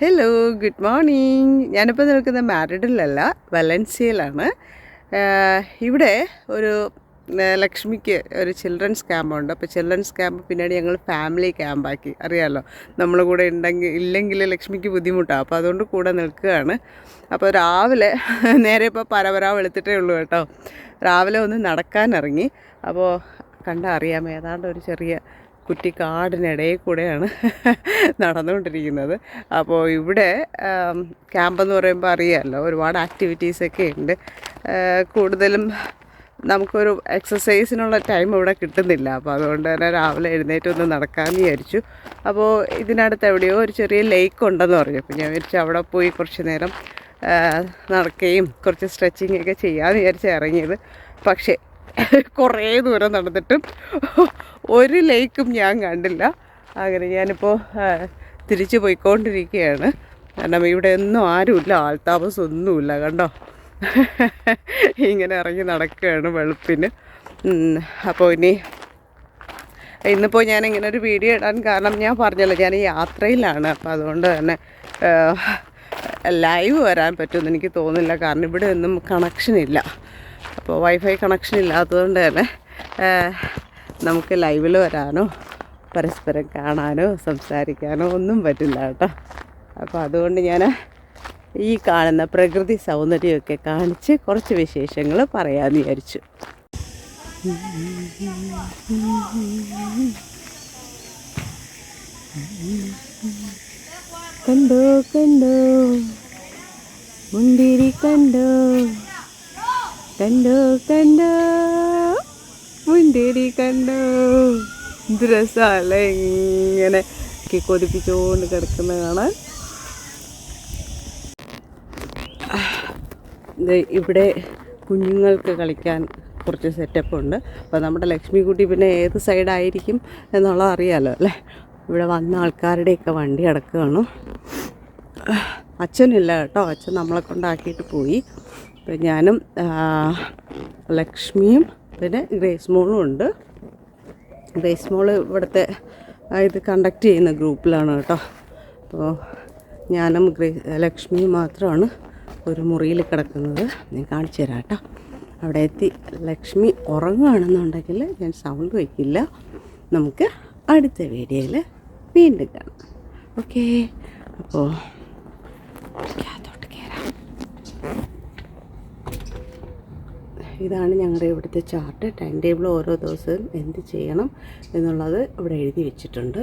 Hello good morning ഞാനിപ്പോൾ നിൽക്കുന്നത് മാരിഡിലല്ല വലൻസിയയിലാണ്. ഇവിടെ ഒരു ലക്ഷ്മിക്ക് ഒരു ചിൽഡ്രൻസ് ക്യാമ്പുണ്ട് അപ്പോൾ ചിൽഡ്രൻസ് ക്യാമ്പ് പിന്നീട് ഞങ്ങൾ ഫാമിലി ക്യാമ്പാക്കി അറിയാമല്ലോ നമ്മൾ കൂടെ ഉണ്ടെങ്കിൽ ഇല്ലെങ്കിൽ ലക്ഷ്മിക്ക് ബുദ്ധിമുട്ടാണ് അപ്പോൾ അതുകൊണ്ട് കൂടെ നിൽക്കുകയാണ്. അപ്പോൾ രാവിലെ നേരെ ഇപ്പോൾ പരപരാ വെളുത്തിട്ടേ ഉള്ളൂ കേട്ടോ. രാവിലെ ഒന്ന് നടക്കാനിറങ്ങി അപ്പോൾ കണ്ടറിയാം ഏതാണ്ട് ഒരു ചെറിയ കുറ്റിക്കാടിനിടയിൽ കൂടെയാണ് നടന്നുകൊണ്ടിരിക്കുന്നത്. അപ്പോൾ ഇവിടെ ക്യാമ്പെന്ന് പറയുമ്പോൾ അറിയാമല്ലോ ഒരുപാട് ആക്ടിവിറ്റീസൊക്കെ ഉണ്ട്. കൂടുതലും നമുക്കൊരു എക്സസൈസിനുള്ള ടൈം ഇവിടെ കിട്ടുന്നില്ല. അപ്പോൾ അതുകൊണ്ട് തന്നെ രാവിലെ എഴുന്നേറ്റ് ഒന്ന് നടക്കാമെന്ന് വിചാരിച്ചു. അപ്പോൾ ഇതിനടുത്ത് എവിടെയോ ഒരു ചെറിയ ലേക്ക് ഉണ്ടെന്ന് പറഞ്ഞു. അപ്പോൾ ഞാൻ വിചാരിച്ചു അവിടെ പോയി കുറച്ച് നേരം നടക്കുകയും കുറച്ച് സ്ട്രെച്ചിങ് ഒക്കെ ചെയ്യാമെന്ന് വിചാരിച്ച് ഇറങ്ങിയത്. പക്ഷേ കുറേ ദൂരം നടന്നിട്ടും ഒരു ലേക്കും ഞാൻ കണ്ടില്ല. അങ്ങനെ ഞാനിപ്പോൾ തിരിച്ചു പോയിക്കൊണ്ടിരിക്കുകയാണ്. കാരണം ഇവിടെ ഒന്നും ആരുമില്ല ആൾത്താമസം കണ്ടോ? ഇങ്ങനെ ഇറങ്ങി നടക്കുകയാണ് വെളുപ്പിന്. അപ്പോൾ ഇനി ഇന്നിപ്പോൾ ഞാൻ ഇങ്ങനെ ഒരു വീഡിയോ ഇടാൻ കാരണം ഞാൻ പറഞ്ഞല്ലോ ഞാൻ യാത്രയിലാണ്. അപ്പോൾ അതുകൊണ്ട് തന്നെ ലൈവ് വരാൻ പറ്റുമെന്ന് എനിക്ക് തോന്നുന്നില്ല. കാരണം ഇവിടെ ഒന്നും കണക്ഷൻ ഇല്ല. അപ്പോൾ വൈഫൈ കണക്ഷൻ ഇല്ലാത്തതുകൊണ്ട് തന്നെ നമുക്ക് ലൈവിൽ വരാനോ പരസ്പരം കാണാനോ സംസാരിക്കാനോ ഒന്നും പറ്റില്ല കേട്ടോ. അപ്പോൾ അതുകൊണ്ട് ഞാൻ ഈ കാണുന്ന പ്രകൃതി സൗന്ദര്യമൊക്കെ കാണിച്ച് കുറച്ച് വിശേഷങ്ങൾ പറയാമെന്ന് വിചാരിച്ചു. കണ്ടോ കണ്ടോ മുന്തിരി കണ്ടോ? കണ്ടോ കണ്ടോ? മുന്തിരി കണ്ടോ? എന്ത് ഇങ്ങനെ കൊതിപ്പിച്ചുകൊണ്ട് കിടക്കുന്ന കാണാൻ ഇവിടെ കുഞ്ഞുങ്ങൾക്ക് കളിക്കാൻ കുറച്ച് സെറ്റപ്പ് ഉണ്ട്. അപ്പോൾ നമ്മുടെ ലക്ഷ്മിക്കുട്ടി പിന്നെ ഏത് സൈഡായിരിക്കും എന്നുള്ളത് അറിയാമല്ലോ അല്ലേ? ഇവിടെ വന്ന ആൾക്കാരുടെയൊക്കെ വണ്ടി കിടക്കുകയാണ് അച്ഛനില്ല കേട്ടോ. അച്ഛൻ നമ്മളെ കൊണ്ടാക്കിയിട്ട് പോയി. അപ്പം ഞാനും ലക്ഷ്മിയും പിന്നെ ഗ്രേസ് മോളും ഉണ്ട്. ഗ്രേസ് മോൾ ഇവിടുത്തെ ഇത് കണ്ടക്ട് ചെയ്യുന്ന ഗ്രൂപ്പിലാണ് കേട്ടോ. അപ്പോൾ ഞാനും ഗ്രേ ലക്ഷ്മിയും മാത്രമാണ് ഒരു മുറിയിൽ കിടക്കുന്നത്. ഞാൻ കാണിച്ചു തരാം കേട്ടോ. അവിടെ എത്തി. ലക്ഷ്മി ഉറങ്ങുകയാണെന്നുണ്ടെങ്കിൽ ഞാൻ സൗണ്ട് വയ്ക്കില്ല. നമുക്ക് അടുത്ത വീഡിയോയിൽ വീണ്ടും കാണാം. ഓക്കേ അപ്പോൾ ഇതാണ് ഞങ്ങളുടെ ഇവിടുത്തെ ചാർട്ട് ടൈം ടേബിൾ ഓരോ ദിവസവും എന്ത് ചെയ്യണം എന്നുള്ളത് ഇവിടെ എഴുതി വെച്ചിട്ടുണ്ട്.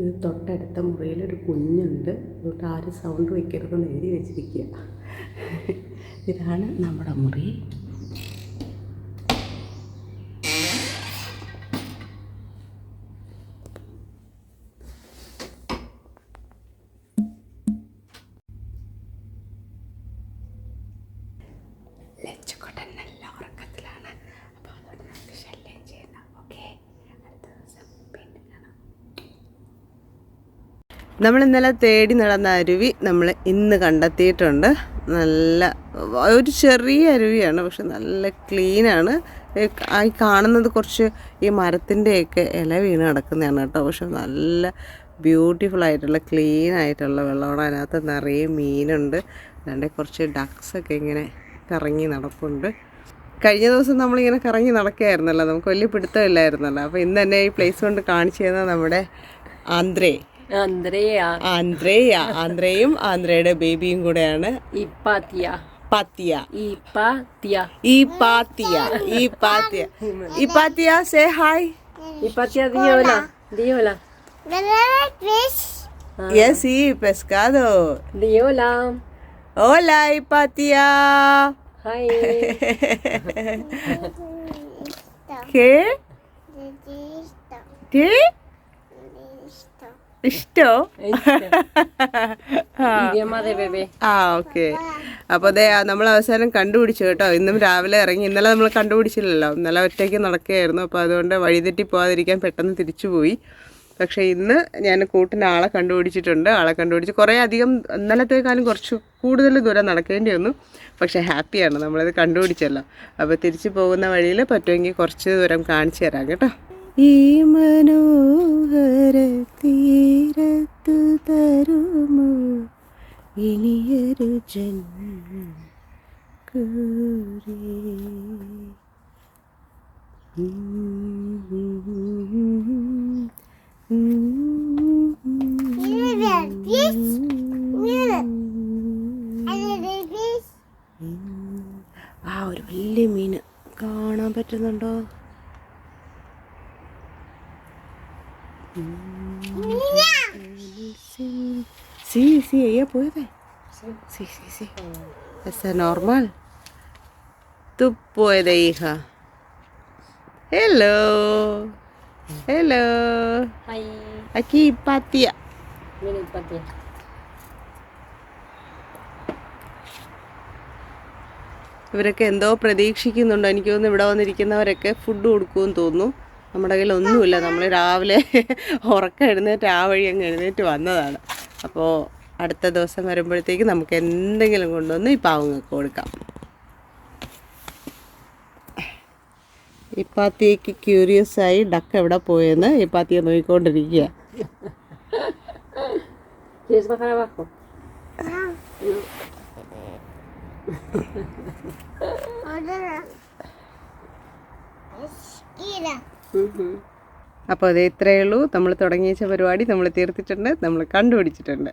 ഇത് തൊട്ടടുത്ത മുറിയിലൊരു കുഞ്ഞുണ്ട്. അതുകൊണ്ട് ആരും സൗണ്ട് വയ്ക്കരുതെന്ന് എഴുതി വെച്ചിരിക്കുക. ഇതാണ് നമ്മുടെ മുറി. ഉറക്കത്തിലാണ്. അപ്പോൾ നമ്മൾ ഇന്നലെ തേടി നടന്ന അരുവി നമ്മൾ ഇന്ന് കണ്ടെത്തിയിട്ടുണ്ട്. നല്ല ഒരു ചെറിയ അരുവിയാണ് പക്ഷെ നല്ല ക്ലീനാണ്. ഈ കാണുന്നത് കുറച്ച് ഈ മരത്തിന്റെയൊക്കെ ഇല വീണ് കിടക്കുന്നതാണ് കേട്ടോ. പക്ഷെ നല്ല ബ്യൂട്ടിഫുൾ ആയിട്ടുള്ള ക്ലീൻ ആയിട്ടുള്ള വെള്ളമാണ്. അതിനകത്ത് നിറയെ മീനുണ്ട്. അല്ലാണ്ട് കുറച്ച് ഡക്സൊക്കെ ഇങ്ങനെ കറങ്ങി നടപ്പുണ്ട്. കഴിഞ്ഞ ദിവസം നമ്മളിങ്ങനെ കറങ്ങി നടക്കുകയായിരുന്നല്ലോ. നമുക്ക് വലിയ പിടുത്തമില്ലായിരുന്നല്ലോ. അപ്പോൾ ഇന്ന് തന്നെ ഈ പ്ലേസ് കൊണ്ട് കാണിച്ചു തന്നത് നമ്മുടെ ആന്ധ്രേ Andrea, ആന്ധ്രേയ ആന്ധ്രയും ആന്ധ്രയുടെ ബേബിയും കൂടെയാണ് Hipatia, പാത്തിയ Hipatia. ഈ പാത്തിയ ഈ പാത്തിയ ഈ പാത്തിയ say hi Hipatia, di hola, di hola, yes ഈ പെസ്കാദോ di hola. Hola, Hipatia. Hi. ¿Qué? ¿Qué? ഇഷ്ടോ. ആ. ഓക്കെ. അപ്പോൾ അതെ നമ്മൾ അവസാനം കണ്ടുപിടിച്ചു കേട്ടോ. ഇന്നും രാവിലെ ഇറങ്ങി. ഇന്നലെ നമ്മൾ കണ്ടുപിടിച്ചില്ലല്ലോ. ഇന്നലെ ഒറ്റയ്ക്ക് നടക്കുകയായിരുന്നു. അപ്പോൾ അതുകൊണ്ട് വഴിതെറ്റി പോകാതിരിക്കാൻ പെട്ടെന്ന് തിരിച്ചു പോയി പക്ഷേ ഇന്ന് ഞാൻ കൂട്ടിന് ആളെ കണ്ടുപിടിച്ചിട്ടുണ്ട്. ആളെ കണ്ടുപിടിച്ച് കുറേ അധികം ഇന്നലത്തേക്കാളും കുറച്ച് കൂടുതൽ ദൂരം നടക്കേണ്ടി വന്നു. പക്ഷേ ഹാപ്പിയാണ്. നമ്മളിത് കണ്ടുപിടിച്ചല്ലോ. അപ്പോൾ തിരിച്ചു പോകുന്ന വഴിയിൽ പറ്റുമെങ്കിൽ കുറച്ച് ദൂരം കാണിച്ചു തരാം കേട്ടോ. ഈ മനോഹര തീരത്തു തരുമോ? ഇനിയൊരു ജന്മ ആ ഒരു വലിയ മീന് കാണാൻ പറ്റുന്നുണ്ടോ? Sí, sí, ella puede. Sí, sí, sí. Es normal. Tú puedes, hija. Hello. Hello. Hi Aquí, Patia. Mini ഇപ്പത്തിയ ഇവരൊക്കെ എന്തോ പ്രതീക്ഷിക്കുന്നുണ്ടോ എനിക്ക് തോന്നുന്നു ഇവിടെ വന്നിരിക്കുന്നവരൊക്കെ ഫുഡ് കൊടുക്കുമെന്ന് തോന്നുന്നു നമ്മുടെ കയ്യിൽ ഒന്നുമില്ല. നമ്മൾ രാവിലെ ഉറക്കം എഴുന്നേറ്റ് ആ വഴി അങ്ങ് എഴുന്നേറ്റ് വന്നതാണ്. അപ്പോൾ അടുത്ത ദിവസം വരുമ്പോഴത്തേക്ക് നമുക്ക് എന്തെങ്കിലും കൊണ്ടുവന്ന് ഈ പാവങ്ങൾക്ക് കൊടുക്കാം. ഇപ്പാത്തിയേക്ക് ക്യൂരിയസ് ആയി ഡക്ക് എവിടെ പോയെന്ന് ഇപ്പാത്തിയെ നോക്കിക്കൊണ്ടിരിക്കുക ¿Quieres bajar abajo? അപ്പോൾ അത് ഇത്രയേ ഉള്ളൂ. നമ്മൾ തുടങ്ങിയ പരിപാടി നമ്മൾ തീർത്തിട്ടുണ്ട്. നമ്മൾ കണ്ടുപിടിച്ചിട്ടുണ്ട്.